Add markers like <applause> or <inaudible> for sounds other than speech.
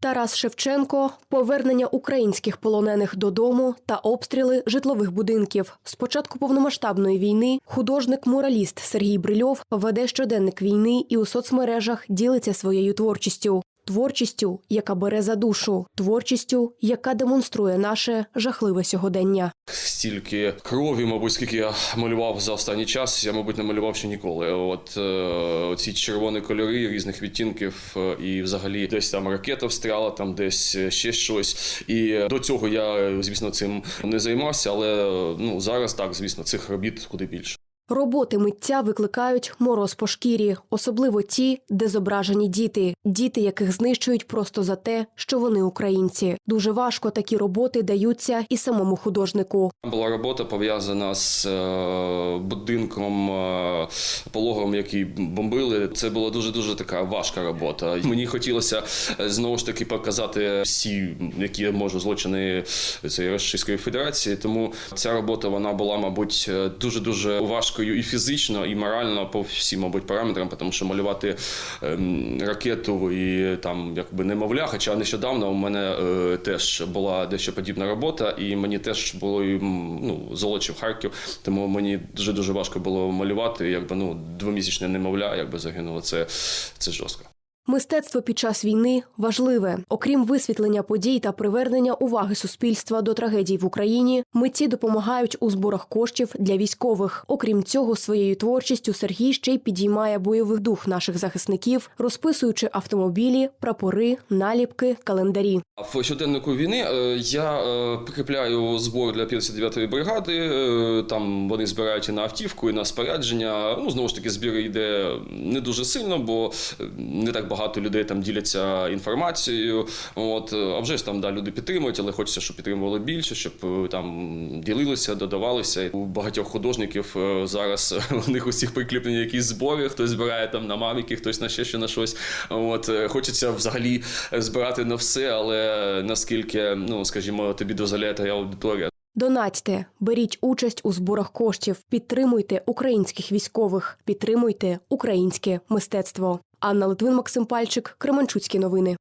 Тарас Шевченко, повернення українських полонених додому та обстріли житлових будинків. З початку повномасштабної війни художник-мураліст Сергій Брильов веде щоденник війни і у соцмережах ділиться своєю творчістю. Творчістю, яка бере за душу, творчістю, яка демонструє наше жахливе сьогодення. Стільки крові, мабуть, скільки я малював за останній час, я, мабуть, не малював ще ніколи. От е, ці червоні кольори різних відтінків, е, і взагалі десь там ракета встряла, там десь ще щось. І до цього я, звісно, цим не займався, але е, ну зараз так, звісно, цих робіт куди більше. Роботи митця викликають мороз по шкірі, особливо ті, де зображені діти, діти, яких знищують просто за те, що вони українці. Дуже важко такі роботи даються і самому художнику. Була робота пов'язана з е, будинком е, пологовим, який бомбили. Це була дуже дуже така важка робота. Мені хотілося е, знову ж таки показати всі, які я можу злочини цієї Російської Федерації. Тому ця робота вона була, мабуть, дуже дуже важкою і фізично, і морально по всім, мабуть, параметрам, тому що малювати ем, ракету і там якби немовля. Хоча нещодавно у мене е, теж була дещо подібна робота, і мені теж було ну, золочів Харків, тому мені дуже дуже важко було малювати. Якби ну двомісячне немовля, якби загинуло. Це, це жорстко. Мистецтво під час війни важливе. Окрім висвітлення подій та привернення уваги суспільства до трагедій в Україні, митці допомагають у зборах коштів для військових. Окрім цього, своєю творчістю Сергій ще й підіймає бойовий дух наших захисників, розписуючи автомобілі, прапори, наліпки, календарі. В щоденнику війни е, я е, прикріпляю збор для 59-ї бригади. е, Там вони збирають і на автівку, і на спорядження. Ну знову ж таки, збір йде не дуже сильно, бо не так багато людей там діляться інформацією. От е, а вже ж там да, люди підтримують, але хочеться, щоб підтримували більше, щоб е, там ділилися, додавалися. У багатьох художників е, зараз <laughs> у них усіх прикріплені якісь збори. Хтось збирає там на мавіки, хтось на ще що на щось. От хочеться взагалі збирати на все, але наскільки, ну скажімо, тобі дозволяє та аудиторія. Донатьте, беріть участь у зборах коштів, підтримуйте українських військових, підтримуйте українське мистецтво. Анна Литвин, Максим Пальчик, Кременчуцькі новини.